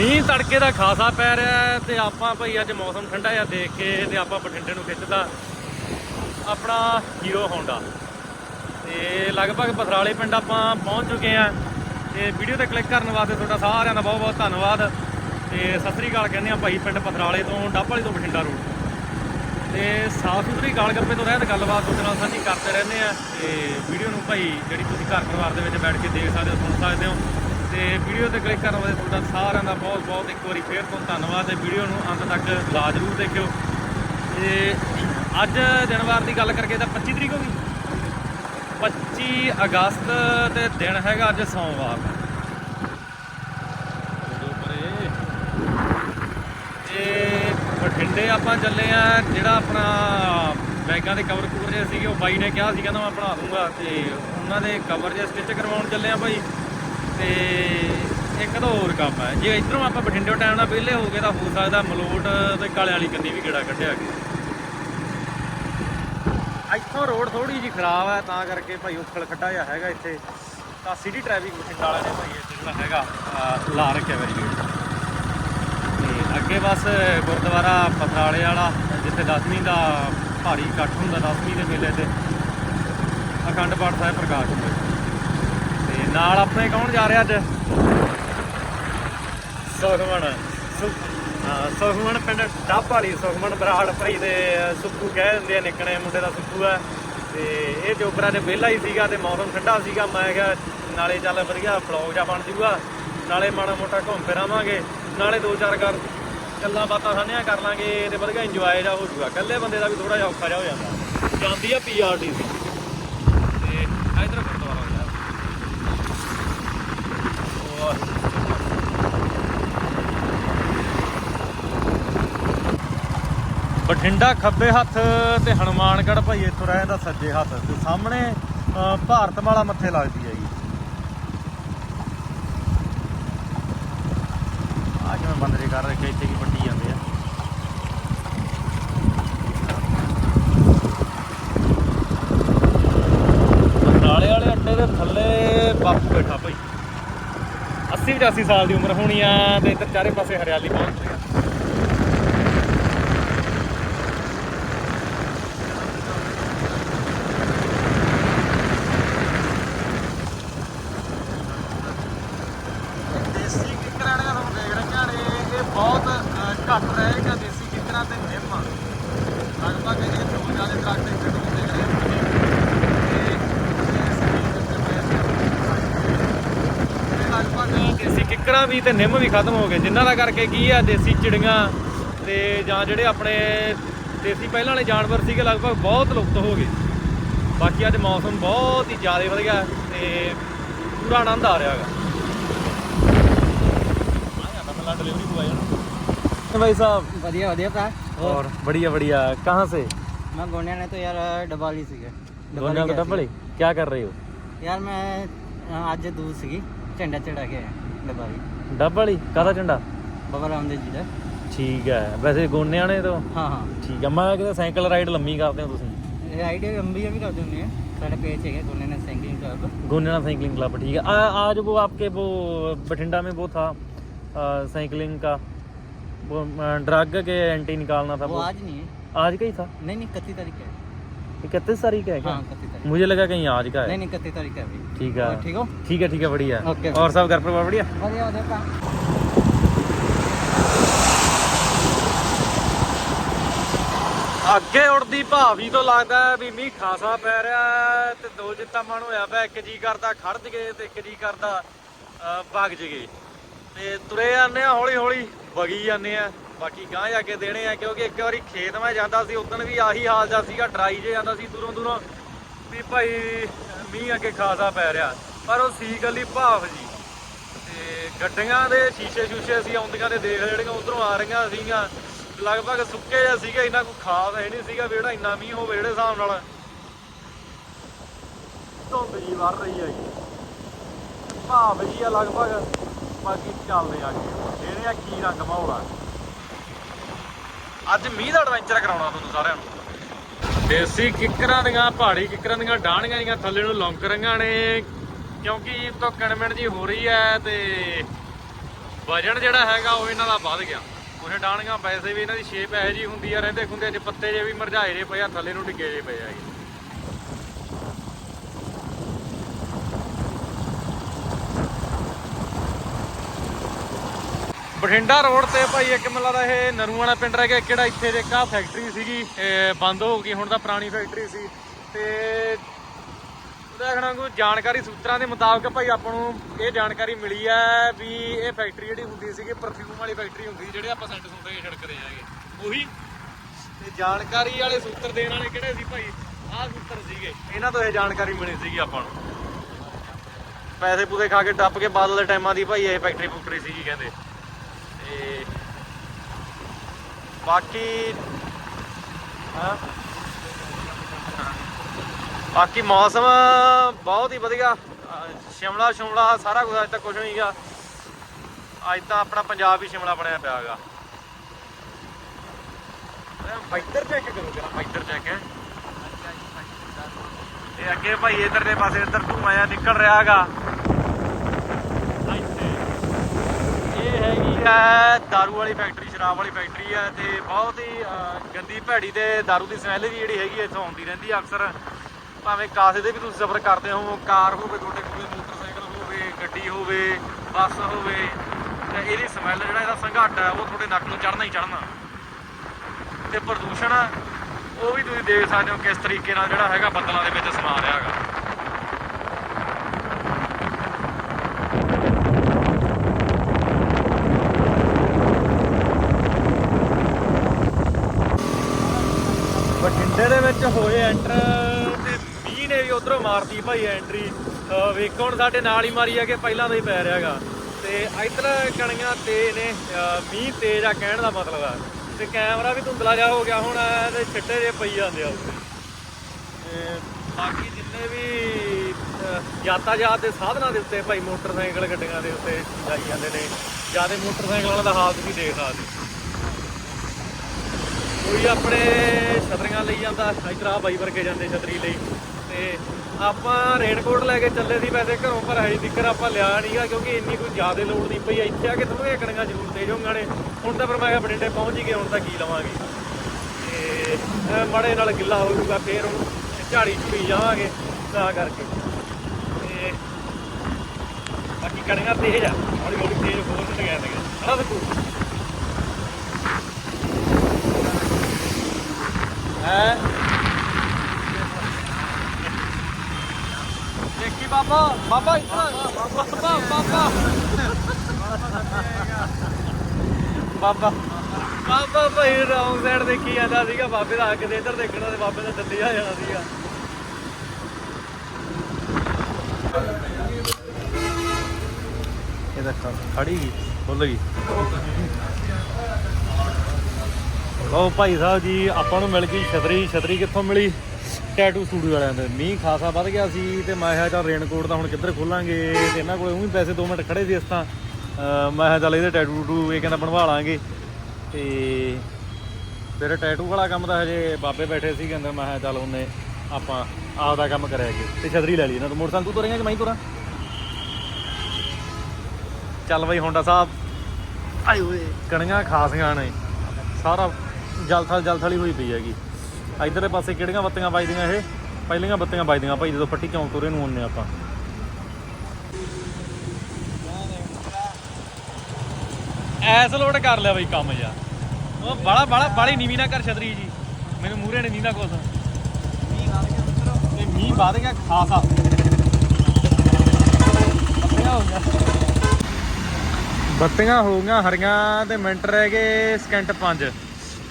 ਮੀਂਹ ਤੜਕੇ ਦਾ ਖਾਸਾ ਪੈ ਰਿਹਾ ਹੈ ਤੇ ਆਪਾਂ ਭਾਈ ਅੱਜ ਮੌਸਮ ਠੰਡਾ ਜਿਹਾ ਦੇਖ ਕੇ ਤੇ ਆਪਾਂ ਬਠਿੰਡੇ ਨੂੰ ਖਿੱਚਦਾ ਆਪਣਾ ਹੀਰੋ ਹੋਂਡਾ ਤੇ ਲਗਭਗ ਪਥਰਾਲੇ ਪਿੰਡ ਆਪਾਂ ਪਹੁੰਚ ਚੁੱਕੇ ਆ ਤੇ ਵੀਡੀਓ ਤੇ ਕਲਿੱਕ ਕਰਨ ਵਾਸਤੇ ਤੁਹਾਡਾ ਸਾਰਿਆਂ ਦਾ ਬਹੁਤ ਬਹੁਤ ਧੰਨਵਾਦ। ਤੇ ਸਤਿ ਸ੍ਰੀ ਅਕਾਲ ਕਹਿੰਦੇ ਆ ਭਾਈ ਪਿੰਡ ਪਥਰਾਲੇ ਤੋਂ ਡੱਬ ਵਾਲੀ ਤੋਂ ਬਠਿੰਡਾ ਰੋਡ ਤੇ ਸਾਫ਼ ਸੁਥਰੀ ਗਾਲ ਗੱਪੇ ਤੋਂ ਰਹਿਤ ਗੱਲਬਾਤ ਤੁਹਾਡੇ ਨਾਲ ਸਾਂਝੀ ਕਰਦੇ ਰਹਿੰਦੇ ਆ ਤੇ ਵੀਡੀਓ ਨੂੰ ਭਾਈ ਜਿਹੜੀ ਤੁਸੀਂ ਘਰ ਪਰਿਵਾਰ ਦੇ ਵਿੱਚ ਬੈਠ ਕੇ ਦੇਖ ਸਕਦੇ ਹੋ, ਸੁਣ ਸਕਦੇ ਹੋ। ਤੇ ਵੀਡੀਓ ਤੇ ਕਲਿੱਕ ਕਰਨ ਵਾਲੇ ਤੁਹਾਡਾ ਸਾਰਿਆਂ ਦਾ ਬਹੁਤ ਬਹੁਤ ਇੱਕ ਵਾਰੀ ਫੇਰ ਤੋਂ ਧੰਨਵਾਦ ਤੇ ਵੀਡੀਓ ਨੂੰ ਅੰਤ ਤੱਕ ਲਾ ਜ਼ਰੂਰ ਦੇਖਿਓ। ਤੇ ਅੱਜ ਦਿਨਵਾਰ ਦੀ ਗੱਲ ਕਰਕੇ ਤਾਂ 25 ਤਰੀਕ ਹੋ ਗਈ। 25 ਅਗਸਤ ਤੇ ਦਿਨ ਹੈਗਾ ਅੱਜ ਸੋਮਵਾਰ। ਦਾ ਬਠਿੰਡੇ ਆਪਾਂ ਚੱਲੇ ਆ, ਜਿਹੜਾ ਆਪਣਾ ਬੈਗਾਂ ਦੇ ਕਵਰ ਕੂਵਰ ਜੇ ਸੀਗੇ, ਉਹ ਬਾਈ ਨੇ ਕਿਹਾ ਸੀ, ਕਹਿੰਦਾ ਮੈਂ ਬਣਾ ਦੂੰਗਾ। ਤੇ ਉਹਨਾਂ ਦੇ ਕਵਰ ਜੇ ਸਟਿਚ ਕਰਵਾਉਣ ਚੱਲੇ ਆ ਭਾਈ ਤੇ ਇੱਕ ਤਾਂ ਹੋਰ ਕੰਮ ਹੈ। ਜੇ ਇਧਰੋਂ ਆਪਾਂ ਬਠਿੰਡੇ ਟਾਈਮ ਨਾਲ ਵਿਹਲੇ ਹੋ ਗਏ ਤਾਂ ਹੋ ਸਕਦਾ ਮਲੋਟ ਤੇ ਕਾਲੇ ਵਾਲੀ ਕੰਨੀ ਵੀ ਗੇੜਾ ਕੱਢਿਆ ਗਿਆ। ਇੱਥੋਂ ਰੋਡ ਥੋੜੀ ਜੀ ਖਰਾਬ ਹੈ, ਤਾਂ ਕਰਕੇ ਭਾਈ ਉਖਲ ਖੱਡਾ ਜਿਹਾ ਹੈਗਾ ਇੱਥੇ। ਤਾਂ ਸਿਟੀ ਟ੍ਰੈਫਿਕ ਬਠਿੰਡਾ ਵਾਲਿਆਂ ਨੇ ਭਾਈ ਇੱਥੇ ਜਿਹੜਾ ਹੈਗਾ ਲਾ ਰੱਖਿਆ ਬੈਰੀਕੇਡ ਤੇ ਅੱਗੇ ਬਸ ਗੁਰਦੁਆਰਾ ਪਥਰਾਲੇ ਵਾਲਾ, ਜਿੱਥੇ ਦਸਵੀਂ ਦਾ ਭਾਰੀ ਇਕੱਠ ਹੁੰਦਾ, ਦਸਵੀਂ ਦੇ ਮੇਲੇ ਤੇ ਅਖੰਡ ਪਾਠ ਸਾਹਿਬ ਪ੍ਰਕਾਸ਼ ਹੁੰਦਾ। ਨਾਲ ਆਪਣੇ ਕੌਣ ਜਾ ਰਿਹਾ ਅੱਜ? ਸੁਖਮਣ ਸੁ- ਹਾਂ, ਸੁਖਮਣ ਪਿੰਡ ਡੱਬ ਵਾਲੀ ਸੁਖਮਣ ਬਰਾੜ ਭਾਈ ਦੇ ਸੁੱਕੂ ਕਹਿ ਦਿੰਦੇ ਆ ਨਿਕਣੇ ਮੁੰਡੇ ਦਾ ਸੁੱਕੂ ਆ। ਤੇ ਇਹ ਜੋਗਰਾ ਦੇ ਵਿਹਲਾ ਹੀ ਸੀਗਾ ਤੇ ਮੌਸਮ ਠੰਡਾ ਸੀਗਾ ਮੈਂ ਕਿਹਾ ਨਾਲੇ ਚੱਲ ਵਧੀਆ ਬਲੌਗ ਜਾ ਬਣ ਜੂਗਾ। ਨਾਲੇ ਮਾੜਾ ਮੋਟਾ ਘੁੰਮ ਫਿਰਾਵਾਂਗੇ ਨਾਲੇ ਦੋ ਚਾਰ ਕਰ ਗੱਲਾਂ ਬਾਤਾਂ ਸਾਂਝੀਆਂ ਕਰ ਲਾਂਗੇ ਤੇ ਵਧੀਆ ਇੰਜੋਏ ਜਾ ਹੋ ਜੂਗਾ। ਇਕੱਲੇ ਬੰਦੇ ਦਾ ਵੀ ਥੋੜਾ ਜਿਹਾ ਔਖਾ ਜਿਹਾ ਹੋ ਜਾਂਦਾ। ਜਾਂਦੀ ਆ ਪੀਆਰਟੀਸੀ ਤੇ ਇਧਰ ਗੁਰਦੁਆਰਾ ਹੋ ਯਾਰ ਉਹ ਬਠਿੰਡਾ ਖੱਬੇ ਹੱਥ ਤੇ ਹਨੂਮਾਨਗੜ੍ਹ ਭਾਈ ਇੱਥੋਂ ਰਹਿ ਜਾਂਦਾ ਸੱਜੇ ਹੱਥ। ਤੇ ਸਾਹਮਣੇ ਅ, ਭਾਰਤ ਮਾਲਾ ਮੱਥੇ ਲੱਗਦੀ ਹੈ ਜੀ। ਆ ਜਿਵੇਂ ਬੰਦਰੇ ਕਰ ਰੱਖੇ ਇੱਥੇ ਕੀ ਵੱਡੀ ਜਾਂਦੇ ਆ। ਨਾਲੇ ਵਾਲੇ ਅੱਡੇ ਦੇ ਥੱਲੇ ਬਾਪੂ ਬੈਠਾ ਭਾਈ। 80 85 ਸਾਲ ਦੀ ਉਮਰ ਹੋਣੀ ਆ ਤੇ ਇੱਧਰ ਚਾਰੇ ਪਾਸੇ ਹਰਿਆਲੀ ਪਹੁੰਚ ਰਹੀ ਆ ਦੇਸੀ ਕਿਕਰਾਂ ਨੇ ਤੁਹਾਨੂੰ ਦੇਖ ਰਹੀਆਂ ਨੇ ਇਹ ਬਹੁਤ ਅ, ਘੱਟ ਰਹੇਗਾ ਟਰੈਕਟਰਾਂ ਲਗਭਗ ਦੇਸੀ ਕਿੱਕਰਾਂ ਵੀ ਤੇ ਨਿੰਮ ਵੀ ਖਤਮ ਹੋ ਗਏ। ਜਿਨ੍ਹਾਂ ਦਾ ਕਰਕੇ ਕੀ ਆ ਦੇਸੀ ਚਿੜੀਆਂ ਤੇ ਜਾਂ ਜਿਹੜੇ ਆਪਣੇ ਦੇਸੀ ਪਹਿਲਾਂ ਵਾਲੇ ਜਾਨਵਰ ਸੀਗੇ ਲਗਭਗ ਬਹੁਤ ਲੁਪਤ ਹੋ ਗਏ। ਬਾਕੀ ਅੱਜ ਮੌਸਮ ਬਹੁਤ ਹੀ ਜ਼ਿਆਦਾ ਵਧੀਆ ਤੇ ਪੂਰਾ ਆਨੰਦ ਆ ਰਿਹਾ ਹੈਗਾ। ਆ ਜਾਂਦਾ ਮਲਾ ਡਿਲੀਵਰੀ ਬੁਆਏ ਨੂੰ। भाई साहब बढ़िया बढ़िया था और बढ़िया बढ़िया कहाँ से मैं गोंडिया ने तो यार डबाली सी गए गोंडा तो डबड़ी क्या कर रहे हो यार मैं अ, ਅੱਜ ਦੂਰ ਸੀਗੀ ਝੰਡਾ ਚੜਾ ਕੇ ਆਇਆ ਡਬਾਲੀ ਡੱਬੜੀ ਕਾਹਦਾ ਝੰਡਾ ਬਾਬਾ ਰਾਮਦੇਵ ਜੀ ਦਾ ਠੀਕ ਹੈ ਵੈਸੇ ਗੋਨਿਆਂ ਨੇ ਤਾਂ ਹਾਂ ਹਾਂ ਠੀਕ ਹੈ ਮੈਂ ਕਿਹਾ ਸਾਈਕਲ ਰਾਈਡ ਲੰਮੀ ਕਰਦੇ ਹੋ ਤੁਸੀਂ ਇਹ ਆਈਡੀਆ ਲੰਬੀਆਂ ਵੀ ਕਰਦੇ ਹੁੰਦੇ ਆ ਸਾਡੇ ਪੇਜ ਹੈਗੇ ਗੋਂਡੀਆ ਨੇ cycling club Gondia cycling club ठीक है आ, आज वो आपके वो बठिंडा में वो था आ, साइकिलिंग का वो ड्रग के एंटी निकालना था वो वो आज नहीं है आज का ही था नहीं नहीं इकतीस तारीख का है इकतीस तारीख का है क्या हाँ इकतीस तारीख मुझे लगा कहीं आज का नहीं है नहीं इकतीस तारीख का है अभी ठीक है और ठीक हो ठीक है ठीक है बढ़िया ओके। और सब घर पर बढ़िया बढ़िया बढ़िया का ਅੱਗੇ ਉੜਦੀ ਭਾਵੀ ਤੋਂ ਲੱਗਦਾ ਹੈ ਵੀ ਮੀਂਹ ਖਾਸਾ ਪੈ ਰਿਹਾ ਹੈ ਤੇ ਦੋ ਜਿੱਤਾ ਮਨ ਹੋਇਆ ਪਿਆ ਇੱਕ ਜੀ ਕਰਦਾ ਖੜ ਜਗੇ ਤੇ ਇੱਕ ਜੀ ਕਰਦਾ ਅਹ, ਵਗ ਜਗੇ ਤੇ ਤੁਰੇ ਜਾਂਦੇ ਆ ਹੌਲੀ ਹੌਲੀ ਵਗੀ ਜਾਂਦੇ ਆ। ਬਾਕੀ ਗਾਂ ਜਾ ਕੇ ਦੇਣੇ ਆ, ਕਿਉਂਕਿ ਇੱਕ ਵਾਰੀ ਖੇਤ ਮੈਂ ਜਾਂਦਾ ਸੀ ਉਦੋਂ ਵੀ ਆਹੀ ਹਾਲ ਜਾ ਸੀਗਾ, ਡਰਾਈ ਜੇ ਜਾਂਦਾ ਸੀ ਦੂਰੋਂ ਦੂਰੋਂ, ਵੀ ਭਾਈ ਮੀਂਹ ਅੱਗੇ ਖਾਸਾ ਪੈ ਰਿਹਾ। ਪਰ ਉਹ ਸੀ ਗੱਲੀ ਭਾਵ ਜੀ। ਤੇ ਗੱਡੀਆਂ ਦੇ ਸ਼ੀਸ਼ੇ ਸ਼ੂਸ਼ੇ ਅਸੀਂ ਆਉਂਦੀਆਂ ਤੇ ਦੇਖ ਜਿਹੜੀਆਂ ਉਧਰੋਂ ਆ ਰਹੀਆਂ ਸੀਗੀਆਂ। ਲਗਭਗ ਸੁੱਕੇ ਜਿਹਾ ਸੀਗਾ, ਇੰਨਾ ਕੋਈ ਖਾਸ ਹੈ ਨਹੀਂ ਸੀਗਾ ਵੀ ਜਿਹੜਾ ਇੰਨਾ ਮੀਂਹ ਹੋਵੇ ਜਿਹੜੇ ਹਿਸਾਬ ਨਾਲ। ਧੁੰਦ ਜੀ ਵਰ ਰਹੀ ਹੈਗੀ ਭਾਵ ਜੀ ਆ ਲਗਭਗ। ਬਾਕੀ ਚੱਲਦੇ ਆ ਅੱਗੇ ਇਹਨੇ ਆ ਕੀ ਰੰਗ ਮਾਹੌਲ ਅੱਜ ਮੀਂਹ ਦਾ ਐਡਵੈਂਚਰ ਕਰਾਉਣਾ ਤੁਹਾਨੂੰ ਸਾਰਿਆਂ ਨੂੰ। ਦੇਸੀ ਕਿੱਕਰਾਂ ਦੀਆਂ, ਪਹਾੜੀ ਕਿੱਕਰਾਂ ਦੀਆਂ ਡਾਣੀਆਂ ਜੀਆਂ ਥੱਲੇ ਨੂੰ ਲੌਂਕ ਰਹੀਆਂ ਨੇ। ਕਿਉਂਕਿ ਤੋਂ ਕਣਮਣ ਜੀ ਹੋ ਰਹੀ ਹੈ ਤੇ ਵਜਨ ਜਿਹੜਾ ਹੈਗਾ ਉਹ ਇਹਨਾਂ ਦਾ ਵੱਧ ਗਿਆ। ਕੁਛ ਡਾਣੀਆਂ ਵੈਸੇ ਵੀ ਇਹਨਾਂ ਦੀ ਸ਼ੇਪ ਇਹੋ ਜੀ ਹੁੰਦੀ ਆ, ਰਹਿੰਦੇ ਖੁੰਦੇ ਚ ਪੱਤੇ ਜੇ ਵੀ ਮਰਝਾਏ ਜੇ ਪਏ ਆ, ਥੱਲੇ ਨੂੰ ਡਿੱਗੇ ਜੇ ਪਏ ਆ। ਬਠਿੰਡਾ ਰੋਡ ਤੇ ਭਾਈ ਇੱਕ ਮੈਨੂੰ ਲੱਗਦਾ ਇਹ ਨਰੂਆਣਾ ਪਿੰਡ ਰਹਿ ਗਿਆ, ਕਿਹੜਾ ਇੱਥੇ ਦੇ ਕਾ ਫੈਕਟਰੀ ਸੀਗੀ ਬੰਦ ਹੋ ਗਈ, ਹੁਣ ਤਾਂ ਪੁਰਾਣੀ ਫੈਕਟਰੀ ਸੀ। ਤੇ ਦੇਖਣਾ ਕੋਈ ਜਾਣਕਾਰੀ ਸੂਤਰਾਂ ਦੇ ਮੁਤਾਬਕ ਭਾਈ ਆਪਾਂ ਨੂੰ ਇਹ ਜਾਣਕਾਰੀ ਮਿਲੀ ਹੈ ਵੀ ਇਹ ਫੈਕਟਰੀ ਜਿਹੜੀ ਹੁੰਦੀ ਸੀਗੀ ਪਰਫਿਊਮ ਵਾਲੀ ਫੈਕਟਰੀ ਹੁੰਦੀ, ਜਿਹੜੇ ਆਪਾਂ ਸੈਂਟ ਸੁੰਟੇ ਛਿੜਕਦੇ ਹੈਗੇ। ਉਹੀ। ਤੇ ਜਾਣਕਾਰੀ ਵਾਲੇ ਸੂਤਰ ਦੇਣ ਵਾਲੇ ਕਿਹੜੇ ਸੀ ਭਾਈ? ਆਹ ਸੂਤਰ ਸੀਗੇ। ਇਹਨਾਂ ਤੋਂ ਇਹ ਜਾਣਕਾਰੀ ਮਿਲੀ ਸੀਗੀ ਆਪਾਂ ਨੂੰ। ਪੈਸੇ ਪੂਸੇ ਖਾ ਕੇ ਟੱਪ ਕੇ ਬਾਦਲ ਦੇ ਟਾਈਮਾਂ ਦੀ ਭਾਈ ਇਹ ਫੈਕਟਰੀ ਫੁਕਟਰੀ ਸੀਗੀ, ਕਹਿੰਦੇ। ਤੇ ਬਾਕੀ, ਹਾਂ। ਬਾਕੀ ਮੌਸਮ ਬਹੁਤ ਹੀ ਵਧੀਆ। ਸ਼ਿਮਲਾ ਸ਼ਿਮਲਾ ਸਾਰਾ ਕੁਝ ਅੱਜ ਤੱਕ ਕੁਝ ਨਹੀਂ ਅੱਜ ਤਾਂ ਆਪਣਾ ਪੰਜਾਬ ਹੀ ਸ਼ਿਮਲਾ ਬਣਿਆ ਪਿਆ ਹੈਗਾ ਫਾਈਟਰ ਚੈੱਕ ਕਰੋ ਜਰਾ ਫਾਈਟਰ ਚੈੱਕ ਹੈ। ਤੇ ਅੱਗੇ ਭਾਈ ਇਧਰ ਦੇ ਪਾਸੇ ਇਧਰ ਧੂਆਂ ਜਿਹਾ ਨਿਕਲ ਰਿਹਾ ਹੈਗਾ ਇਹ ਹੈਗੀ ਹੈ दारू ਵਾਲੀ ਫੈਕਟਰੀ ਸ਼ਰਾਬ ਵਾਲੀ ਫੈਕਟਰੀ ਹੈ ਤੇ ਬਹੁਤ ਹੀ ਅਹ, ਗੰਦੀ ਭੈੜੀ ਤੇ दारू ਦੀ ਸਮੈਲ ਵੀ ਜਿਹੜੀ ਹੈਗੀ ਹੈ ਇੱਥੋਂ ਆਉਂਦੀ ਰਹਿੰਦੀ ਹੈ ਅਕਸਰ ਭਾਵੇਂ ਕਾਸੇ ਦੇ ਵੀ ਤੁਸੀਂ ਸਫ਼ਰ ਕਰਦੇ ਹੋ ਕਾਰ ਹੋਵੇ ਤੁਹਾਡੇ ਕੋਲ ਮੋਟਰਸਾਈਕਲ ਹੋਵੇ ਗੱਡੀ ਹੋਵੇ ਬੱਸ ਹੋਵੇ ਤੇ ਇਹਦੀ ਸਮੈਲ ਜਿਹੜਾ ਇਹਦਾ ਸੰਘਾਟ ਹੈ ਉਹ ਤੁਹਾਡੇ ਨੱਕ ਨੂੰ ਚੜਨਾ ਹੀ ਚੜਨਾ ਤੇ ਪ੍ਰਦੂਸ਼ਣ ਆ, ਉਹ ਵੀ ਤੁਸੀਂ ਦੇਖ ਸਕਦੇ ਹੋ ਕਿਸ ਤਰੀਕੇ ਨਾਲ ਜਿਹੜਾ ਹੈਗਾ ਬੱਦਲਾਂ ਦੇ ਵਿੱਚ ਸਮਾ ਰਿਹਾ ਹੈਗਾ ਬਠਿੰਡੇ ਵਿੱਚ ਹੋਏ ਐਂਟਰ ਤੇ ਮੀਂਹ ਨੇ ਵੀ ਉਧਰੋਂ ਮਾਰਤੀ ਭਾਈ ਐਂਟਰੀ। ਵੇਖੋ ਹੁਣ ਸਾਡੇ ਨਾਲ ਹੀ ਮਾਰੀ ਆ ਕਿ ਪਹਿਲਾਂ ਦਾ ਹੀ ਪੈ ਰਿਹਾਗਾ ਤੇ ਇਧਰ ਕਣੀਆਂ ਤੇ ਨੇ ਅਹ ਮੀਂਹ ਤੇਜ਼ ਆ ਕਹਿਣ ਦਾ ਮਤਲਬ ਆ। ਤੇ ਕੈਮਰਾ ਵੀ ਧੁੰਦਲਾ ਜਾ ਹੋ ਗਿਆ ਹੁਣ ਤੇ ਛਿੱਟੇ ਜੇ ਪਈ ਜਾਂਦੇ ਆ ਉੱਤੇ ਤੇ ਬਾਕੀ ਜਿੰਨੇ ਵੀ ਅਹ, ਦੇ ਸਾਧਨਾਂ ਦੇ ਉੱਤੇ ਭਾਈ ਮੋਟਰਸਾਈਕਲ ਗੱਡੀਆਂ ਦੇ ਉੱਤੇ ਜਾਈ ਜਾਂਦੇ ਨੇ ਜ਼ਿਆਦਾ ਮੋਟਰਸਾਈਕਲਾਂ ਦਾ ਹਾਲ ਤੁਸੀਂ ਦੇਖ ਸਕਦੇ। ਕੋਈ ਆਪਣੇ ਛਤਰੀਆਂ ਲਈ ਜਾਂਦਾ, ਇਧਰ ਆ ਬਾਈ ਵਰਗੇ ਜਾਂਦੇ ਛਤਰੀ ਲਈ। ਤੇ ਆਪਾਂ ਰੇਨਕੋਟ ਲੈ ਕੇ ਚੱਲੇ ਸੀ, ਵੈਸੇ ਘਰੋਂ ਪਰ ਹਜੇ ਤੱਕ ਆਪਾਂ ਲਿਆ ਨਹੀਂਗਾ, ਕਿਉਂਕਿ ਇੰਨੀ ਕੋਈ ਜ਼ਿਆਦਾ ਲੋੜ ਨਹੀਂ ਪਈ। ਇੱਥੇ ਆ ਕੇ ਥੋੜ੍ਹੀਆਂ ਕਣੀਆਂ ਜ਼ਰੂਰ ਤੇਜ਼ ਹੋਣਗੀਆਂ ਨੇ ਹੁਣ ਤਾਂ ਫਿਰ ਮੈਂ ਕਿਹਾ ਬਠਿੰਡੇ ਪਹੁੰਚ ਹੀ ਗਏ, ਹੁਣ ਤਾਂ ਕੀ ਲਵਾਂਗੇ। ਤੇ, ਅਹ, ਮੜੇ ਨਾਲ ਗਿੱਲਾ ਹੋ ਜਾਊਗਾ, ਫੇਰ ਹੁਣ ਝਾੜੀ ਝੁੜੀ ਜਾਵਾਂਗੇ, ਤਾਂ ਕਰਕੇ। ਤੇ ਬਾਕੀ ਕਣੀਆਂ ਤੇਜ਼ ਆ ਹੌਲੀ ਹੌਲੀ ਤੇਜ਼ ਹੋਰ ਨਹੀਂ ਗਿਆ ਨੇ ਹਣਾ ਦੇਖੋ ਹੈ ਦੇਖੀ ਬਾਬਾ ਬਾਬਾ ਇੱਧਰ ਬਾਬਾ ਬਾਬਾ। ਬਾਬਾ ਬਾਬਾ ਭਾਈ ਰੌਂਗ ਸਾਈਡ ਦੇਖੀ ਜਾਂਦਾ ਸੀਗਾ। ਬਾਬੇ ਦਾ ਅੱਗੇ ਦੇ ਇੱਧਰ ਦੇਖਣਾ ਤੇ ਬਾਬੇ ਦਾ ਦੱਲੀ ਆ ਜਾਣਾ ਸੀਗਾ। ਇਹ ਦੇਖੋ ਖੜੀ ਗਈ ਖੁੱਲ ਗਈ। ਲਓ ਭਾਈ ਸਾਹਿਬ ਜੀ, ਆਪਾਂ ਨੂੰ ਮਿਲ ਗਈ ਛਤਰੀ। ਛਤਰੀ ਕਿੱਥੋਂ ਮਿਲੀ? ਟੈਟੂ ਸਟੂਡੀਓ ਵਾਲਿਆਂ ਦੇ। ਮੀਂਹ ਖਾਸਾ ਵੱਧ ਗਿਆ ਸੀ ਤੇ ਮੈਂ ਕਿਹਾ ਚੱਲ ਰੇਨਕੋਟ ਦਾ ਹੁਣ ਕਿੱਧਰ ਖੋਲਾਂਗੇ? ਤੇ ਇਹਨਾਂ ਕੋਲੇ ਉਹ ਪੈਸੇ 2 ਮਿੰਟ ਖੜੇ ਸੀ ਇਸ ਤਾਂ ਮੈਂ ਕਿਹਾ ਚੱਲ ਇਹਦੇ ਟੈਟੂ ਟੂ ਇਹ ਕਹਿੰਦਾ ਬਣਵਾ ਲਾਂਗੇ। ਤੇ ਫਿਰ ਟੈਟੂ ਵਾਲਾ ਕੰਮ ਤਾਂ ਹਜੇ ਬਾਬੇ ਬੈਠੇ ਸੀ ਕਹਿੰਦੇ ਮੈਂ ਕਿਹਾ ਚੱਲ ਉਹਨੇ ਆਪਾਂ ਆਪਦਾ ਕੰਮ ਕਰਿਆਗੇ ਤੇ ਛਤਰੀ ਲੈ ਲਈ ਇਹਨਾਂ ਤੋਂ। ਮੋਟਰਸਾਈਕਲ ਤੂੰ ਤੁਰੇਂਗਾ ਕਿ ਮੈਂ ਤੁਰਾਂ? ਚੱਲ ਬਈ ਹੋਂਡਾ ਸਾਹਿਬ। ਆਏ ਓਏ ਕਣੀਆਂ ਖਾਸੀਆਂ ਨੇ। ਸਾਰਾ ਜਲਥਲ ਜਲਥਲੀ ਹੋਈ ਪਈ ਹੈਗੀ। ਇਧਰਲੇ ਪਾਸੇ ਕਿਹੜੀਆਂ ਬੱਤੀਆਂ ਵੱਜਦੀਆਂ ਇਹ? ਪਹਿਲੀਆਂ ਬੱਤੀਆਂ ਵੱਜਦੀਆਂ ਭਾਈ, ਜਦੋਂ ਪੱਟੀ ਚੌਂਕ ਤੁਰੇ ਨੂੰ ਆਉਂਦੇ ਆਪਾਂ। ਐਸ ਲੋਡ ਕਰ ਲਿਆ ਬਈ ਕੰਮ ਜਾ ਉਹ ਬੜਾ ਬੜਾ ਬਾਲੀ ਨੀਵੀਂ ਨਾ ਕਰ ਛਤਰੀ ਜੀ। ਮੈਨੂੰ ਮੂਰੇ ਨੇ ਨਹੀਂ ਨਾ ਕੁਛ। ਤੇ ਮੀਂਹ ਵੱਧ ਗਿਆ ਖਾਸਾ। ਬੱਤੀਆਂ ਹੋ ਗਿਆ ਬੱਤੀਆਂ ਹੋ ਗਈਆਂ ਹਰੀਆਂ ਤੇ ਮਿੰਟ ਰਹਿ ਗਏ ਸਕਿੰਟ 5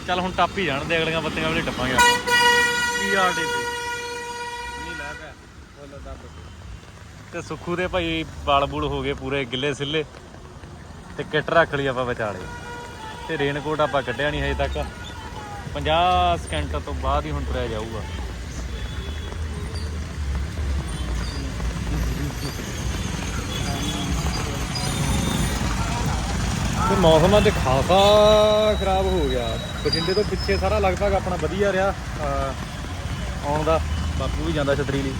ਚੱਲ ਹੁਣ ਟੱਪ ਹੀ ਜਾਣ ਦੇ ਅਗਲੀਆਂ ਬੱਤੀਆਂ ਵੀ ਟੱਪਾਂਗੇ ਪੀਆਰਡੀ ਨਹੀਂ ਲੈ ਪਿਆ ਬੋਲੋ ਦੱਬ ਤੇ ਸੁੱਖੂ ਦੇ ਭਾਈ ਬਾਲ ਬੂਲ ਹੋ ਗਏ ਪੂਰੇ ਗਿੱਲੇ ਸਿੱਲੇ। ਤੇ ਕਿੱਟ ਰੱਖ ਲਈ ਆਪਾਂ ਵਿਚਾਲੇ। ਤੇ ਰੇਨਕੋਟ ਆਪਾਂ ਕੱਢਿਆ ਨਹੀਂ ਹਜੇ ਤੱਕ। 50 ਸਕਿੰਟ ਤੋਂ ਬਾਅਦ ਹੀ ਹੁਣ ਤੁਰਿਆ ਜਾਊਗਾ। ਤੇ ਮੌਸਮ ਅੱਜ ਖਾਸਾ ਖਰਾਬ ਹੋ ਗਿਆ। ਬਠਿੰਡੇ ਤੋਂ ਪਿੱਛੇ ਸਾਰਾ ਲਗਭਗ ਆਪਣਾ ਵਧੀਆ ਰਿਹਾ ਆਉਣ ਦਾ। ਬਾਪੂ ਵੀ ਜਾਂਦਾ ਛਤਰੀ ਲਈ।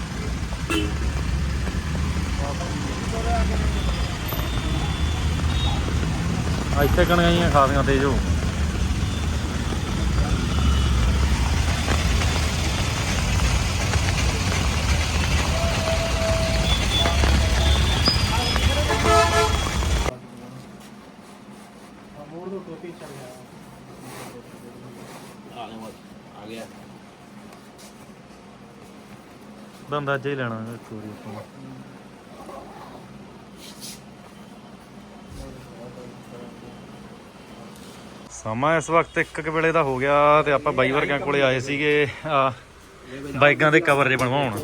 ਇੱਥੇ ਕਣਗਾਈਆਂ ਖਾਸੀਆਂ ਤੇਜ ਹੋ ਅੰਦਾਜ਼ਾ ਹੀ ਲੈਣਾ ਚੋਰੀ ਤੋਂ ਸਮਾਂ ਇਸ ਵਕਤ ਇੱਕ ਕੁ ਵੇਲੇ ਦਾ ਹੋ ਗਿਆ ਤੇ ਆਪਾਂ ਬਾਈ ਵਰਗਿਆਂ ਕੋਲੇ ਆਏ ਸੀਗੇ, ਆ ਬਾਈਕਾਂ ਦੇ ਕਵਰ ਜੇ ਬਣਵਾਉਣ।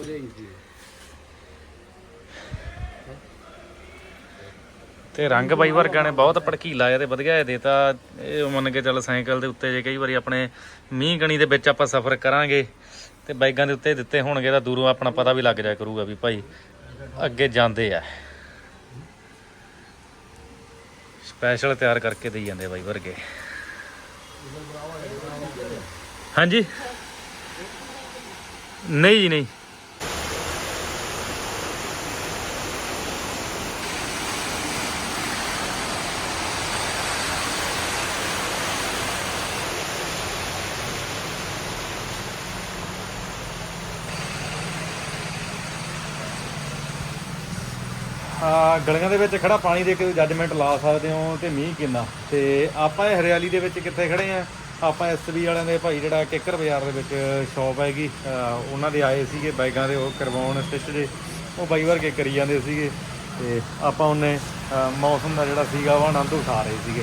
ਤੇ ਰੰਗ ਬਾਈ ਵਰਗਾਂ ਨੇ ਬਹੁਤ ਭੜਕੀਲਾ ਜਿਹਾ ਤੇ ਵਧੀਆ ਜਿਹਾ ਦੇਤਾ ਇਹ ਮੰਨ ਕੇ ਚੱਲ ਸਾਈਕਲ ਦੇ ਉੱਤੇ ਜੇ ਕਈ ਵਾਰੀ ਆਪਣੇ ਮੀਂਹ ਕਣੀ ਦੇ ਵਿੱਚ ਆਪਾਂ ਸਫ਼ਰ ਕਰਾਂਗੇ ਤੇ ਬਾਈਕਾਂ ਦੇ ਉੱਤੇ ਦਿੱਤੇ ਹੋਣਗੇ ਤਾਂ ਦੂਰੋਂ ਆਪਣਾ ਪਤਾ ਵੀ ਲੱਗ ਜਾਇਆ ਕਰੂਗਾ ਵੀ ਭਾਈ ਅੱਗੇ ਜਾਂਦੇ ਆ। ਸਪੈਸ਼ਲ ਤਿਆਰ ਕਰਕੇ ਦੇਈ ਜਾਂਦੇ ਬਾਈ ਵਰਗੇ। ਹਾਂਜੀ। ਨਹੀਂ ਜੀ, ਨਹੀਂ। ਗਲੀਆਂ ਦੇ ਵਿੱਚ ਖੜਾ ਪਾਣੀ ਦੇ ਕੇ ਜੱਜਮੈਂਟ ਲਾ ਸਕਦੇ ਹੋ ਤੇ ਮੀਂਹ ਕਿੰਨਾ। ਤੇ ਆਪਾਂ ਇਹ ਹਰਿਆਲੀ ਦੇ ਵਿੱਚ ਕਿੱਥੇ ਖੜੇ ਆ? ਆਪਾਂ ਐਸਬੀ ਵਾਲਿਆਂ ਦੇ ਭਾਈ ਜਿਹੜਾ ਕਿੱਕਰ ਬਾਜ਼ਾਰ ਦੇ ਵਿੱਚ ਸ਼ਾਪ ਹੈਗੀ ਉਹਨਾਂ ਦੇ ਆਏ ਸੀਗੇ, ਬਾਈਕਾਂ ਦੇ ਉਹ ਕਰਵਾਉਣ ਸਟਿਚ ਦੇ ਉਹ ਬਾਈ ਕੇ ਕਰੀ ਜਾਂਦੇ ਸੀਗੇ। ਤੇ ਆਪਾਂ ਉਹਨੇ ਮੌਸਮ ਦਾ ਜਿਹੜਾ ਸੀਗਾ ਉਹ ਆਨੰਦ ਉਠਾ ਰਹੇ ਸੀਗੇ।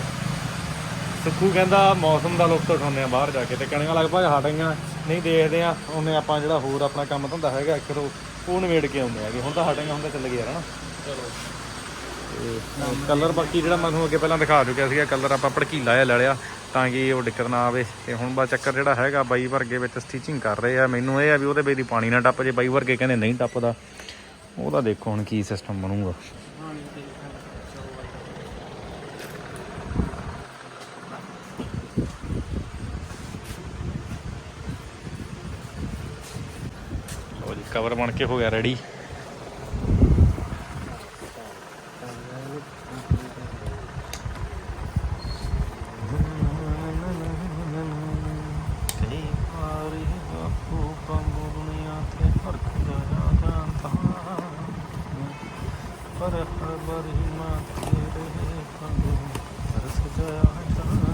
ਸੁੱਖੂ ਕਹਿੰਦਾ, ਮੌਸਮ ਦਾ ਲੁਤਫ ਉਠਾਉਂਦੇ ਆ ਬਾਹਰ ਜਾ ਕੇ ਤੇ ਕਣੀਆਂ ਲਗਭਗ ਹਟ ਗਈਆਂ, ਨਹੀਂ ਦੇਖਦੇ ਆ। ਉਹਨੇ ਆਪਾਂ ਜਿਹੜਾ ਹੋਰ ਆਪਣਾ ਕੰਮ ਧੰਦਾ ਹੈਗਾ, ਇੱਕ ਦੋ ਉਹ ਨਿਬੇੜ ਕੇ ਆਉਂਦੇ ਹੈਗੇ। ਹੁਣ ਤਾਂ ਹਟੇਗਾ ਹੁੰਦਾ ਹੁਣ ਤਾਂ ਚੱਲ ਗਿਆ ਹਨਾ ਤੇ ਕਲਰ ਬਾਕੀ ਜਿਹੜਾ ਮੈਨੂੰ ਅੱਗੇ ਪਹਿਲਾਂ ਦਿਖਾ ਚੁੱਕਿਆ ਸੀਗਾ ਕਲਰ ਆਪਾਂ ਭੜਕੀਲਾ ਜਿਹਾ ਲੈ ਲਿਆ ਤਾਂ ਕਿ ਉਹ ਦਿੱਕਤ ਨਾ ਆਵੇ। ਤੇ ਹੁਣ ਬਾ ਚੱਕਰ ਜਿਹੜਾ ਹੈਗਾ, ਬਾਈ ਵਰਗੇ ਵਿੱਚ ਸਟਿਚਿੰਗ ਕਰ ਰਹੇ ਆ। ਮੈਨੂੰ ਇਹ ਆ ਵੀ ਉਹਦੇ ਵਿੱਚ ਪਾਣੀ ਨਾ ਟੱਪ ਜੇ, ਬਾਈ ਵਰਗੇ ਕਹਿੰਦੇ ਨਹੀਂ ਟੱਪਦਾ। ਉਹਦਾ ਦੇਖੋ ਹੁਣ ਕੀ ਸਿਸਟਮ ਬਣੂਗਾ। ਕਵਰ ਬਣ ਕੇ ਹੋ ਗਿਆ ਰੈਡੀ ਕਈ ਵਾਰੀ ਬਾਪੂ ਪੰਗੂ ਦੁਨੀਆ ਤੇ ਫ਼ਰਕ ਜਾਂਦਾ ਪਰ ਹਰ ਬਰੀ ਮਾਂ ਤੇਰੇ ਪੰਗੂ ਤਰਸ ਗਿਆ ਜਾਂਦਾ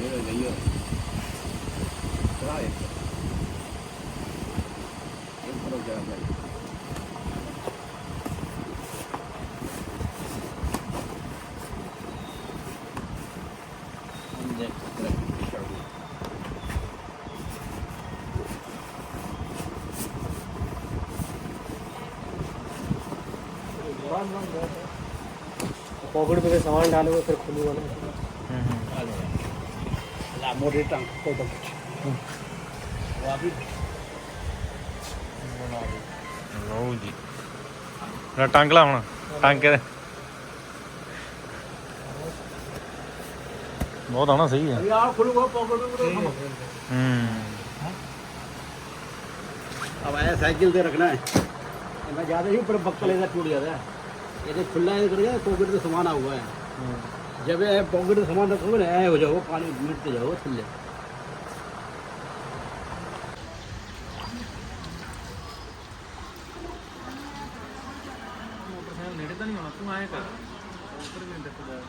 ਇਹ ਗਈ ਹੋ ਚਲਾਏ ਇਹ ਪਰੋ ਜਾ ਭਾਈ पॉकेट में सामान डालोगे फिर खुलूगा ना ला मोटे टंग को तो वो अभी ਲਓ ਜੀ ਨਾ ਟੰਗ ਲਾ ਹੁਣ ਟੰਗ ਕੇ ਬਹੁਤ ਆਣਾ ਸਹੀ ਹੈ यार खुलूगा पॉकेट में ਹੂੰ अब आया साइकिल से रखना है मैं ज्यादा ही ऊपर बक्कल ऐसा टूट जाता है ये तो खुला है करके पॉकेट में सामान आ हुआ है जब ये पॉकेट में सामान रखोगे ना ऐ हो जाओगे पानी मिटते जाओगे थल्ले ਮੋਟਰਸਾਈਕਲ ਨੇੜੇ ਤਾਂ ਨਹੀਂ ਹੋਣਾ ਤੂੰ ਆਏ ਕਰ ਉੱਪਰ ਵੀ ਦਿਖਦਾ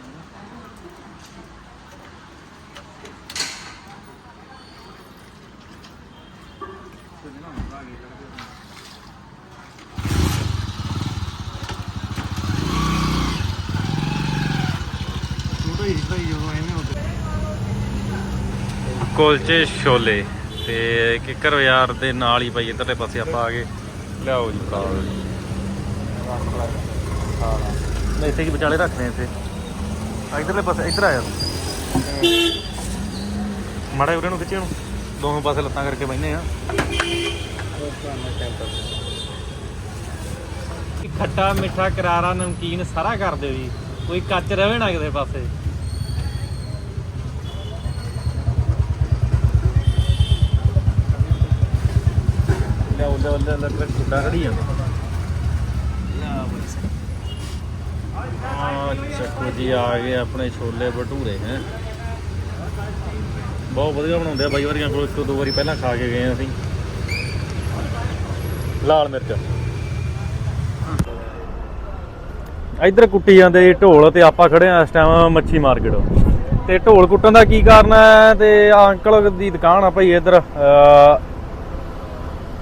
ਕੁਲਚੇ ਛੋਲੇ ਤੇ ਕਿੱਕਰ ਬਾਜ਼ਾਰ ਦੇ ਨਾਲ ਹੀ ਭਾਈ ਇਧਰਲੇ ਪਾਸੇ ਆਪਾਂ ਆ ਗਏ। ਲਿਆਓ ਜੀ ਭਰਾ ਹਾਂ। ਇੱਥੇ ਕੀ ਵਿਚਾਲੇ ਰੱਖਦੇ ਆ ਇੱਥੇ। ਆ ਇਧਰਲੇ ਪਾਸੇ, ਇੱਧਰ ਆ ਯਾਰ ਮਾੜਾ ਉਰੇ ਨੂੰ ਖਿੱਚੇ ਨੂੰ ਦੋਵੇਂ ਪਾਸੇ ਲੱਤਾਂ ਕਰਕੇ ਬੈਠਨੇ ਆ। ਖੱਟਾ ਮਿੱਠਾ ਕਰਾਰਾ ਨਮਕੀਨ ਸਾਰਾ ਕਰ ਦਿਓ ਜੀ ਕੋਈ ਕੱਚ ਰਵੇ ਨਾ ਕਿਸੇ ਪਾਸੇ। ਲੈ ਲੈ ਲੈ ਕੁੱਡਾ ਖੜੀ ਜਾਂਦਾ। ਆ ਚੱਕੋ ਜੀ, ਆ ਗਏ ਆਪਣੇ ਛੋਲੇ ਭਟੂਰੇ, ਹੈ। ਬਹੁਤ ਵਧੀਆ ਬਣਾਉਂਦੇ ਆ ਬਾਈ, ਵਰਗਿਆਂ ਕੋਲ ਇੱਕ ਦੋ ਵਾਰੀ ਪਹਿਲਾਂ ਖਾ ਕੇ ਗਏ ਅਸੀਂ। ਲਾਲ ਮਿਰਚ। ਇੱਧਰ ਕੁੱਟੀ ਜਾਂਦੇ ਢੋਲ, ਤੇ ਆਪਾਂ ਖੜੇ ਆ ਇਸ ਟਾਈਮ ਮੱਛੀ ਮਾਰਕੀਟ ਤੇ ਢੋਲ ਕੁੱਟਣ ਦਾ ਕੀ ਕਾਰਨ ਹੈ? ਤੇ ਆਹ ਅੰਕਲ ਦੀ ਦੁਕਾਨ ਆ ਭਾਈ ਇੱਧਰ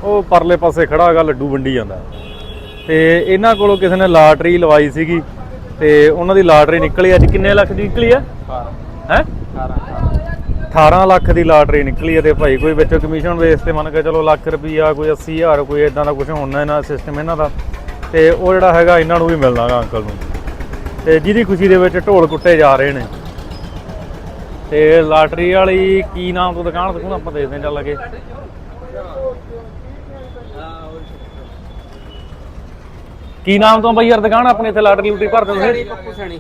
ਉਹ ਪਰਲੇ ਪਾਸੇ ਖੜਾ ਹੈਗਾ ਲੱਡੂ ਵੰਡੀ ਜਾਂਦਾ। ਤੇ ਇਹਨਾਂ ਕੋਲੋਂ ਕਿਸੇ ਨੇ ਲਾਟਰੀ ਲਵਾਈ ਸੀਗੀ ਤੇ ਉਹਨਾਂ ਦੀ ਲਾਟਰੀ ਨਿਕਲੀ ਅੱਜ ਕਿੰਨੇ ਲੱਖ ਦੀ ਨਿਕਲੀ ਹੈ? ਹੈ 18 ਲੱਖ ਦੀ ਲਾਟਰੀ ਨਿਕਲੀ ਤੇ ਭਾਈ ਕੋਈ ਵਿੱਚ ਕਮਿਸ਼ਨ ਬੇਸ ਤੇ ਮੰਨ ਕੇ ਚਲੋ ਲੱਖ ਰੁਪਈਆ ਕੋਈ 80000 ਕੋਈ ਇਦਾਂ ਦਾ ਕੁਝ ਹੋਣਾ ਇਹਨਾਂ ਸਿਸਟਮ ਇਹਨਾਂ ਦਾ। ਤੇ ਉਹ ਜਿਹੜਾ ਹੈਗਾ ਇਹਨਾਂ ਨੂੰ ਵੀ ਮਿਲਣਾਗਾ ਅੰਕਲ ਨੂੰ। ਤੇ ਜਿਹਦੀ ਖੁਸ਼ੀ ਦੇ ਵਿੱਚ ਢੋਲ ਕੁੱਟੇ ਜਾ ਰਹੇ ਨੇ। ਤੇ ਲਾਟਰੀ ਵਾਲੀ ਕੀ ਨਾਮ ਤੋਂ ਦੁਕਾਨ ਤੋਂ ਆਪਾਂ ਦੇਖਦੇ ਚੱਲ ਲੱਗੇ ਕੀ ਨਾਮ ਤੋਂ ਬਈ ਯਾਰ ਦੁਕਾਨ ਆਪਣੇ ਇੱਥੇ ਲਾਟਰੀ ਲੂਟਰੀ ਭਰਦੇ ਤੁਸੀਂ ਪੱਪੂ ਸੈਣੀ।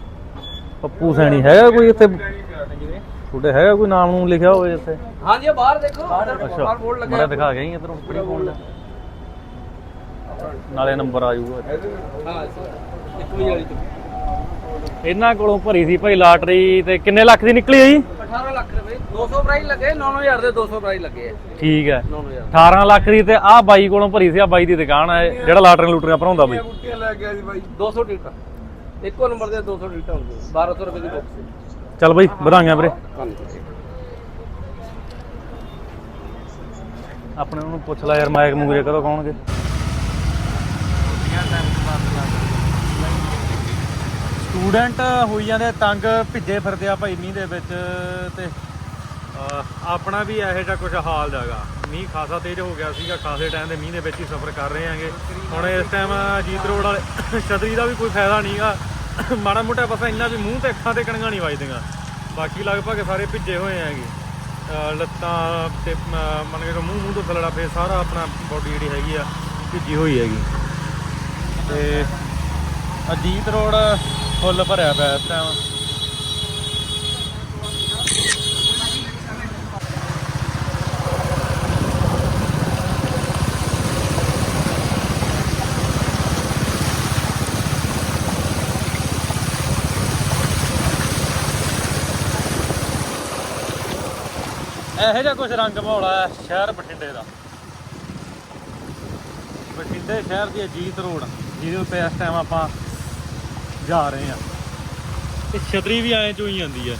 ਪੱਪੂ ਸੈਣੀ ਹੈਗਾ ਕੋਈ ਇੱਥੇ? ਤੁਹਾਡੇ ਹੈਗਾ ਕੋਈ ਨਾਮ ਨੂੰ ਲਿਖਿਆ ਹੋਵੇ ਇੱਥੇ? ਹਾਂ ਜੀ ਬਾਹਰ ਦੇਖੋ। ਅੱਛਾ ਮੈਂ ਦਿਖਾ ਗਿਆ ਇਧਰੋਂ ਕਿਹੜੀ ਫੋਨ ਦਾ ਨਾਲੇ ਨੰਬਰ ਆ ਜਾਊਗਾ। ਹਾਂ ਇੱਕ ਵਜੇ ਵਾਲੀ ਤੋਂ। ਇਹਨਾਂ ਕੋਲੋਂ ਭਰੀ ਸੀ ਭਾਈ ਲਾਟਰੀ ਤੇ ਕਿੰਨੇ ਲੱਖ ਦੀ ਨਿਕਲੀ ਹੈ ਜੀ? 18 ਲੱਖ ਰੁਪਏ। 200 ਪ੍ਰਾਈਜ਼ ਲੱਗੇ 9000 ਦੇ 200 ਪ੍ਰਾਈਜ਼ ਲੱਗੇ ਆ। ਠੀਕ ਹੈ। 9000 18 ਲੱਖ ਦੀ ਤੇ ਆਹ ਬਾਈ ਕੋਲੋਂ ਭਰੀ ਸੀ ਆ ਬਾਈ ਦੀ ਦੁਕਾਨ ਹੈ ਜਿਹੜਾ ਲਾਟਰੀ ਲੂਟਰੀਆਂ ਭਰਾਉਂਦਾ ਬਈ। ਲੈ ਗਿਆ ਜੀ ਬਾਈ। 200 ਟਿਕਟਾਂ ਇੱਕੋ ਨੰਬਰ ਦੇ 200 ਟਿਕਟਾਂ ਹੁੰਦੀਆਂ 1200 ਰੁਪਏ ਦੀ ਬਾਕਸ ਚੱਲ ਬਾਈ ਵਧਾਈਆਂ ਵੀਰੇ। ਆਪਣੇ ਉਹਨੂੰ ਪੁੱਛ ਲੈ ਯਾਰ ਮਾਇਕ ਮੂਗਰੇ ਕਦੋਂ ਕੌਣਗੇ? ਸਟੂਡੈਂਟ ਹੋਈ ਜਾਂਦੇ ਤੰਗ ਭਿੱਜੇ ਫਿਰਦੇ ਆ ਭਾਈ ਮੀਂਹ ਦੇ ਵਿੱਚ ਤੇ ਆਪਣਾ ਵੀ ਇਹੋ ਜਿਹਾ ਕੁਝ ਹਾਲ ਜਾਗਾ ਮੀਂਹ ਖਾਸਾ ਤੇਜ਼ ਹੋ ਗਿਆ ਸੀਗਾ ਖਾਸੇ ਟਾਈਮ ਦੇ ਮੀਂਹ ਦੇ ਵਿੱਚ ਹੀ ਸਫ਼ਰ ਕਰ ਰਹੇ ਆਂਗੇ ਹੁਣ ਇਸ ਟਾਈਮ ਜੀਤ ਰੋਡ ਵਾਲੇ ਛਤਰੀ ਦਾ ਵੀ ਕੋਈ ਫਾਇਦਾ ਨਹੀਂਗਾ ਮਾੜਾ ਮੋਟਾ ਬਸ ਇੰਨਾ ਵੀ ਮੂੰਹ ਤੇ ਅੱਖਾਂ ਤੇ ਕਣੀਆਂ ਨਹੀਂ ਵੱਜਦੀਆਂ। ਬਾਕੀ ਲਗਭਗ ਸਾਰੇ ਭਿੱਜੇ ਹੋਏ ਆਂਗੇ ਲੱਤਾਂ ਤੇ ਅਹ, ਮੰਨ ਕੇ ਮੂੰਹ ਮੂੰਹ ਤੋਂ ਥਲੜਾ ਫੇ ਸਾਰਾ ਆਪਣਾ ਬੋਡੀ ਜਿਹੜੀ ਹੈਗੀ ਆ ਭਿੱਜੀ ਹੋਈ ਹੈਗੀ। ਤੇ ਅਜੀਤ ਰੋਡ ਫੁੱਲ ਭਰਿਆ ਪਿਆ ਇਸ ਟਾਈਮ ਇਹੋ ਜਿਹਾ ਕੁਝ ਰੰਗ ਮਾਹੌਲ ਹੈ ਸ਼ਹਿਰ ਬਠਿੰਡੇ ਦਾ। ਬਠਿੰਡੇ ਸ਼ਹਿਰ ਦੀ ਅਜੀਤ ਰੋਡ, ਜਿਹਦੇ ਉੱਤੇ ਇਸ ਟਾਈਮ ਆਪਾਂ ਜਾ ਰਹੇ ਹਾਂ ਤੇ ਛਤਰੀ ਵੀ ਐਂ ਚੋਂ ਹੀ ਜਾਂਦੀ ਹੈ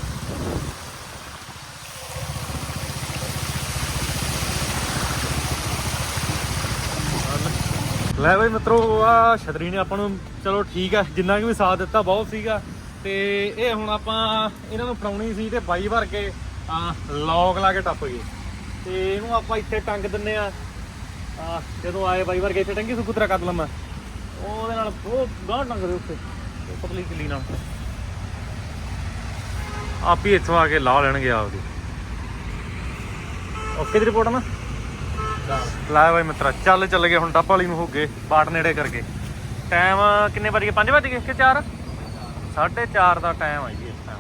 ਲੈ ਬਈ ਮਿੱਤਰੋ ਆ ਛਤਰੀ ਨੇ ਆਪਾਂ ਨੂੰ ਚਲੋ ਠੀਕ ਹੈ ਜਿੰਨਾ ਕਿ ਵੀ ਸਾਥ ਦਿੱਤਾ ਬਹੁਤ ਸੀਗਾ। ਤੇ ਇਹ ਹੁਣ ਆਪਾਂ ਇਹਨਾਂ ਨੂੰ ਫੜਾਉਣੀ ਸੀ ਤੇ ਬਾਈ ਭਰ ਕੇ ਆ ਲੌਕ ਲਾ ਕੇ ਟੱਪ ਗਏ। ਤੇ ਇਹਨੂੰ ਆਪਾਂ ਇੱਥੇ ਟੰਗ ਦਿੰਨੇ ਆ। ਆ ਜਦੋਂ ਆਏ ਬਾਈ ਵਰਗੇ ਇੱਥੇ ਟੰਗੀ ਸੁਕੂਤਰਾ ਕੱਢ ਲਵਾਂ ਉਹਦੇ ਨਾਲ ਉਹ ਗਾਂ ਟੰਗ ਦੇ ਉੱਤੇ। ਪਤਲੀ ਕਿੱਲੀ ਨਾਲ। ਆਪ ਹੀ ਇੱਥੋਂ ਆ ਕੇ ਲਾ ਲੈਣਗੇ ਆਪਦੀ। ਓਕੇ ਦੀ ਰਿਪੋਰਟ ਨਾ? ਲੈ ਬਾਈ ਮਿੱਤਰਾ, ਚੱਲ ਚੱਲ ਗਏ ਹੁਣ ਟੱਪ ਵਾਲੀ ਨੂੰ ਹੋ ਗਏ ਬਾਟ ਨੇੜੇ ਕਰਕੇ। ਟਾਈਮ ਕਿੰਨੇ ਵਜ ਗਏ? 5 ਵਜ ਗਏ ਕਿ 4 4:30 ਦਾ ਟਾਈਮ ਆ ਜੀ ਇਸ ਟਾਈਮ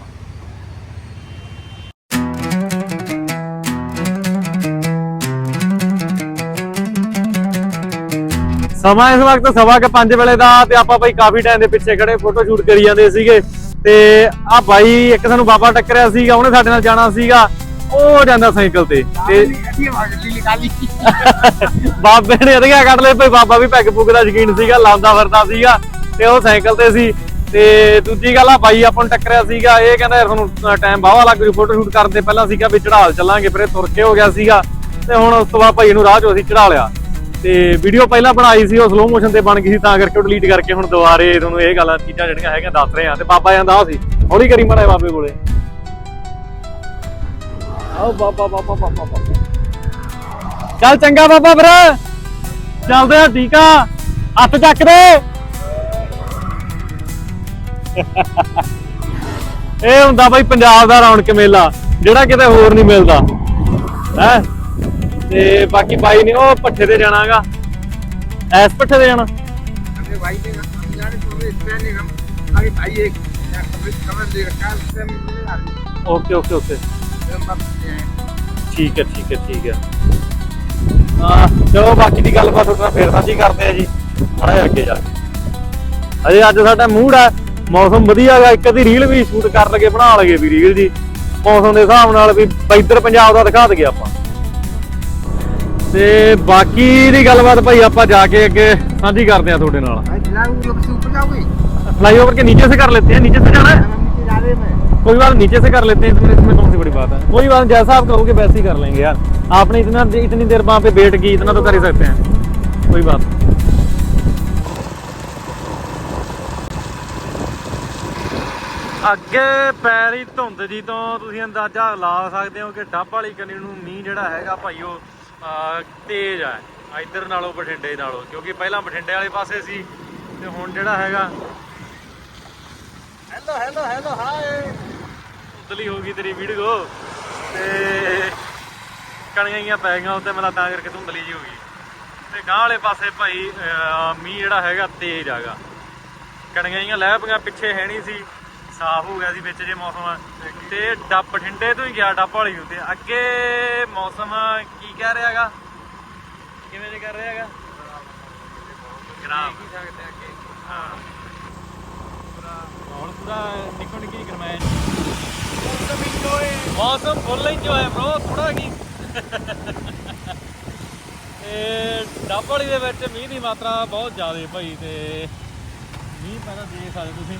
ਸਮਾਂ ਇਸ ਵਕਤ ਸਵਾ ਕੇ 5 ਵੇਲੇ ਦਾ ਤੇ ਆਪਾਂ ਬਾਈ ਕਾਫੀ ਟਾਈਮ ਦੇ ਪਿੱਛੇ ਖੜੇ ਫੋਟੋ ਸ਼ੂਟ ਕਰੀ ਜਾਂਦੇ ਸੀਗੇ। ਤੇ ਆ ਬਾਈ ਇੱਕ ਸਾਨੂੰ ਬਾਬਾ ਟੱਕਰਿਆ ਸੀਗਾ ਉਹਨੇ ਸਾਡੇ ਨਾਲ ਜਾਣਾ ਸੀਗਾ। ਉਹ ਜਾਂਦਾ ਸਾਈਕਲ ਤੇ। ਤੇ ਬਾਬੇ ਨੇ ਅਧਿਆ ਕੱਢ ਲਏ ਭਈ ਬਾਬਾ ਵੀ ਪੈਗ ਪੁੱਗ ਦਾ ਸ਼ਕੀਨ ਸੀਗਾ ਲਾਉਂਦਾ ਫਿਰਦਾ ਸੀਗਾ ਤੇ ਉਹ ਸਾਈਕਲ ਤੇ ਸੀ। ਤੇ ਦੂਜੀ ਗੱਲ ਆ ਬਾਈ ਆਪਾਂ ਨੂੰ ਟੱਕਰਿਆ ਸੀਗਾ ਇਹ ਕਹਿੰਦਾ ਯਾਰ ਤੁਹਾਨੂੰ ਟਾਈਮ ਬਾਵਾ ਲੱਗ ਜੂ ਫੋਟੋ ਸ਼ੂਟ ਕਰਨ ਤੇ ਪਹਿਲਾਂ ਸੀਗਾ ਵੀ ਚੜਾਲ ਚੱਲਾਂਗੇ ਫਿਰ ਇਹ ਤੁਰ ਕੇ ਹੋ ਗਿਆ ਸੀਗਾ। ਤੇ ਹੁਣ ਉਸ ਤੋਂ ਬਾਅਦ ਭਾਈ ਨੂੰ ਰਾਹ ਚੋਂ ਅਸੀਂ ਚੜਾ ਲਿਆ। ਤੇ ਵੀਡੀਓ ਪਹਿਲਾਂ ਬਣਾਈ ਸੀ, ਉਹ ਸਲੋ ਮੋਸ਼ਨ ਤੇ ਬਣ ਗਈ ਸੀ, ਤਾਂ ਕਰਕੇ ਉਹ ਡਿਲੀਟ ਕਰਕੇ ਹੁਣ ਦੁਬਾਰੇ ਤੁਹਾਨੂੰ ਇਹ ਗੱਲਾਂ ਚੀਜ਼ਾਂ ਜਿਹੜੀਆਂ ਹੈਗੀਆਂ ਦੱਸ ਰਹੇ ਆ ਤੇ ਬਾਬਾ ਜਾਂਦਾ ਸੀ, ਹੌਲੀ ਕਰੀ ਮੜਾ ਬਾਬੇ ਕੋਲੇ। ਆਓ ਬਾਬਾ ਬਾਬਾ ਬਾਬਾ। ਚੱਲ ਚੰਗਾ ਬਾਬਾ ਫਿਰ। ਚੱਲਦੇ ਆ, ਠੀਕ ਆ। ਹੱਥ ਚੱਕ ਦੇ। ਇਹ ਹੁੰਦਾ ਬਾਈ ਪੰਜਾਬ ਦਾ ਰੌਣਕ ਮੇਲਾ, ਜਿਹੜਾ ਕਿਤੇ ਹੋਰ ਨਹੀਂ ਮਿਲਦਾ। ਹੈ? ਤੇ ਬਾਕੀ ਬਾਈ ਨੇ ਉਹ ਪੱਠੇ ਤੇ ਜਾਣਾਗਾ ਐਸ ਪੱਠੇ ਤੇ ਜਾਣਾ भाई ने जाने तो इस पे नहीं हम आगे भाई एक समझ लेगा काल से मिलने आ ਓਕੇ ਓਕੇ ਓਕੇ रही है ਠੀਕ ਹੈ ਠੀਕ ਹੈ ਠੀਕ ਹੈ ਹਾਂ ਚਲੋ ਬਾਕੀ ਦੀ ਗੱਲਬਾਤ ਤੁਹਾਡੇ ਨਾਲ ਫੇਰ ਸਾਂਝੀ ਕਰਦੇ ਆ ਜੀ ਥੋੜਾ ਅੱਗੇ ਜਾ ਕੇ ਅਜੇ ਅੱਜ ਸਾਡਾ ਮੂਡ ਆ ਮੌਸਮ ਵਧੀਆ ਹੈਗਾ ਇੱਕ ਅੱਧੀ ਰੀਲ ਵੀ ਸ਼ੂਟ ਕਰ ਲਗੇ ਬਣਾ ਲਗੇ ਵੀ ਰੀਲ ਜੀ ਮੌਸਮ ਦੇ ਹਿਸਾਬ ਨਾਲ ਵੀ ਇੱਧਰ ਪੰਜਾਬ ਦਾ ਦਿਖਾ ਦਗੇ ਆਪਾਂ ਤੇ ਬਾਕੀ ਦੀ ਗੱਲਬਾਤ ਭਾਈ ਆਪਾਂ ਜਾ ਕੇ ਅੱਗੇ ਸਾਂਝੀ ਕਰਦੇ ਆ ਤੁਹਾਡੇ ਨਾਲ भाई दिलाऊंगी लोग से ऊपर जाओगे फ्लाईओवर के नीचे से कर लेते हैं नीचे से जाना है हम नीचे जा रहे हैं कोई बात नीचे से कर लेते हैं इसमें इसमें कौन सी बड़ी बात है कोई बात नहीं, जैसा आप कहोगे वैसे ही कर लेंगे यार आपने इतना इतनी देर वहां पे वेट की इतना तो कर ही सकते हैं कोई बात नहीं। ਅੱਗੇ ਪੈਰੀ ਧੁੰਦ ਜੀ ਤੋਂ ਤੁਸੀਂ ਅੰਦਾਜ਼ਾ ਲਾ ਸਕਦੇ ਹੋ ਕਿ ਡੱਬ ਵਾਲੀ ਕਨੀ ਨੂੰ ਮੀਂਹ ਜਿਹੜਾ ਹੈਗਾ ਭਾਈ ਉਹ ਅਹ, ਤੇਜ਼ ਆ। ਇੱਧਰ ਨਾਲੋਂ ਬਠਿੰਡੇ ਨਾਲੋਂ। ਕਿਉਂਕਿ ਪਹਿਲਾਂ ਬਠਿੰਡੇ ਵਾਲੇ ਪਾਸੇ ਸੀ ਤੇ ਹੁਣ ਜਿਹੜਾ ਹੈਗਾ ਹੈਲੋ ਹੈਲੋ ਹੈਲੋ ਹਾਏ ਉਤਲੀ ਹੋ ਗਈ ਤੇਰੀ ਵੀਡੀਓ। ਤੇ ਕਣੀਆਂ ਜੀਆਂ ਪੈ ਗਈਆਂ ਉੱਤੇ ਮੇਰਾ ਤਾਂ ਕਰਕੇ ਧੁੰਦਲੀ ਜੀ ਹੋ ਗਈ। ਤੇ ਗਾਂ ਵਾਲੇ ਪਾਸੇ ਭਾਈ ਮੀਂਹ ਜਿਹੜਾ ਹੈਗਾ ਤੇਜ਼ ਹੈਗਾ। ਕਣੀਆਂ ਜੀਆਂ ਲੈ ਪਈਆਂ ਪਿੱਛੇ ਹੈ ਨਹੀਂ ਸੀ। ਸਾਫ਼ ਹੋ ਗਿਆ ਸੀ ਵਿੱਚ ਜੇ ਮੌਸਮ। ਤੇ ਡੱਬ ਬਠਿੰਡੇ ਤੋਂ ਹੀ ਗਿਆ ਡੱਬ ਵਾਲੀ ਉੱਤੇ ਅੱਗੇ ਮੌਸਮ ਕੀ ਕਹਿ ਰਿਹਾ ਹੈਗਾ? ਕਿਵੇਂ ਜੇ ਕਰ ਰਿਹਾ ਹੈਗਾ? ਖਰਾਬ ਹਾਂ। ਹੁਣ ਪੂਰਾ ਨਿੱਕੋ ਨਿੱਕੀ ਗਰਮਾਇਸ਼ ਮੌਸਮ ਫੁੱਲ ਇੰਜੋਏ ਬ్రో ਥੋੜਾ ਕੀ। ਤੇ ਡੱਬੜੀ ਦੇ ਵਿੱਚ ਮੀਂਹ ਦੀ ਮਾਤਰਾ ਬਹੁਤ ਜ਼ਿਆਦਾ ਭਾਈ ਤੇ ਮੀਂਹ ਪੈਦਾ ਦੇਖ ਸਕਦੇ ਤੁਸੀਂ।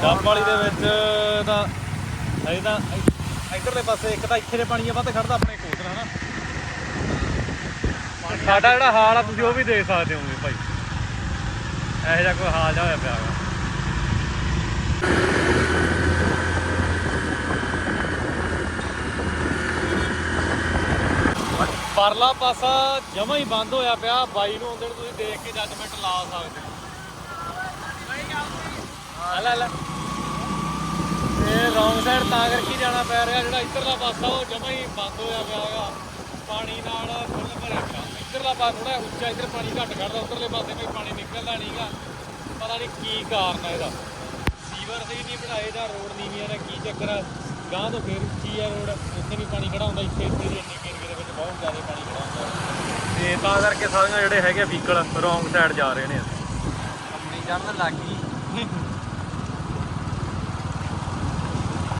ਡੱਬੜੀ ਦੇ ਵਿੱਚ ਤਾਂ ਅਜੇ ਤਾਂ ਇ- ਇੱਧਰਲੇ ਪਾਸੇ, ਇੱਕ ਤਾਂ ਇੱਥੇ ਦੇ ਪਾਣੀ ਆ, ਵੱਧ ਖੜਦਾ ਆਪਣੇ ਕੋਲ ਹਨਾ? ਸਾਡਾ ਜਿਹੜਾ ਹਾਲ ਆ, ਤੁਸੀਂ ਉਹ ਵੀ ਦੇਖ ਸਕਦੇ ਹੋਗੇ ਭਾਈ। ਇਹੋ ਜਿਹਾ ਕੋਈ ਹਾਲ ਜਿਹਾ ਹੋਇਆ ਪਿਆ ਵਾ ਪਰਲਾ ਪਾਸਾ ਜਮਾ ਹੀ ਬੰਦ ਹੋਇਆ ਪਿਆ। ਬਾਈ ਨੂੰ ਆਉਂਦੇ ਨੂੰ ਤੁਸੀਂ ਦੇਖ ਕੇ ਜੱਜਮੈਂਟ ਲਾ ਸਕਦੇ ਹੋ। ਹਾਂ ਲੈ ਲੈ। ਇਹ ਰੌਂਗ ਸਾਈਡ ਤਾਂ ਕਰਕੇ ਜਾਣਾ ਪੈ ਰਿਹਾ, ਜਿਹੜਾ ਇੱਧਰਲਾ ਪਾਸਾ ਉਹ ਜਮਾ ਹੀ ਬੰਦ ਹੋਇਆ ਪਿਆ ਹੈਗਾ। ਪਾਣੀ ਨਾਲ ਫੁੱਲ ਭਰਿਆ ਪਿਆ। ਇੱਧਰਲਾ ਪਾਸਾ ਥੋੜਾ ਉੱਚਾ, ਇੱਧਰ ਪਾਣੀ ਘੱਟ ਖੜਦਾ ਉੱਧਰਲੇ ਪਾਸੇ ਕੋਈ ਪਾਣੀ ਨਿਕਲਦਾ ਨਹੀਂਗਾ ਪਤਾ ਨਹੀਂ ਕੀ ਕਾਰਨ ਹੈ ਇਹਦਾ। ਸੀਵਰ ਸਹੀ ਨਹੀਂ ਬਣਾਏ ਜਾਂ ਰੋਡ ਨੀਵੀਆਂ ਦਾ ਕੀ ਚੱਕਰ ਆ। ਗਾਂ ਤੋਂ ਫੇਰ ਉੱਚੀ ਆ ਰੋਡ, ਉੱਥੇ ਵੀ ਪਾਣੀ ਖੜਾ ਹੁੰਦਾ, ਇੱਥੇ ਇੱਥੇ ਦੀ ਇੰਨੇ ਏਰੀਏ ਦੇ ਵਿੱਚ ਬਹੁਤ ਜ਼ਿਆਦਾ ਪਾਣੀ ਖੜਾ ਹੁੰਦਾ। ਤੇ ਤਾਂ ਕਰਕੇ ਸਾਰੀਆਂ ਜਿਹੜੇ ਹੈਗੇ ਵਹੀਕਲ ਰੌਂਗ ਸਾਈਡ ਜਾ ਰਹੇ ਨੇ। ਆਪਣੀ ਚੜਨ ਲੱਗ ਗਈ।